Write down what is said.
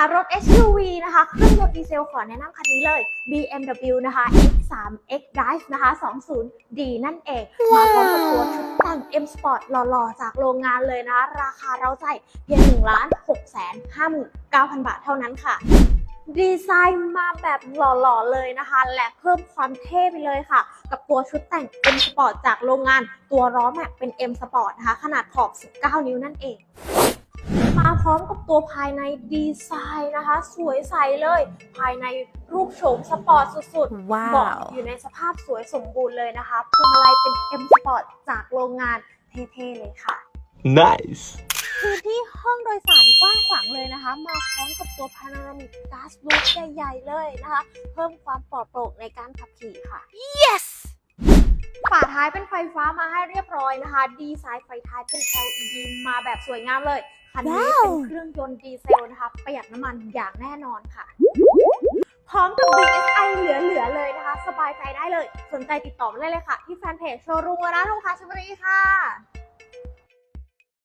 ารถ SUV นะคะ เครื่องยนต์ดีเซลขอแนะนำคันนี้เลย BMW นะคะ X3 X Drive นะคะ 20D นั่นเอง มาพร้อมกับตัวชุดแต่ง M Sport หล่อๆ จากโรงงานเลยนะคะ ราคาเราใจเพียง1ล้าน6แสน59,000 บาทเท่านั้นค่ะดีไซน์มาแบบหล่อๆเลยนะคะ และเพิ่มความเท่ไปเลยค่ะ กับตัวชุดแต่ง M Sport จากโรงงาน ตัวล้อแม็กเป็น M Sport นะคะ ขนาดขอบ 19 นิ้วนั่นเอง มาพร้อมกับตัวภายในดีไซน์นะคะ สวยใสเลย ภายในรูปโฉมสปอร์ตสุดๆว้าวเบาะอยู่ในสภาพสวยสมบูรณ์เลยนะคะพวงมาลัยเป็น M Sport จากโรงงานเท่ๆเลยค่ะ Nice. พื้นที่ห้องโดยสารกว้างขวางเลยนะคะ มาพร้อมกับตัวพานารามิกก๊าซลูกใหญ่ๆเลยนะคะ เพิ่มความปลอดโปร่งในการขับขี่ค่ะ yes ฝาท้ายเป็นไฟฟ้ามาให้เรียบร้อยนะคะ ดีไซน์ไฟท้ายเป็น LED มาแบบสวยงามเลย คันนี้ว้าวเป็นเครื่องยนต์ดีเซลนะคะ ประหยัดน้ำมันอย่างแน่นอนค่ะ พร้อมกับ BSI เหลือๆเลยนะคะ สบายใจได้เลย สนใจติดต่อมาได้เลยค่ะ ที่แฟนเพจโชว์รูมวาระทงคาชลบุรีค่ะ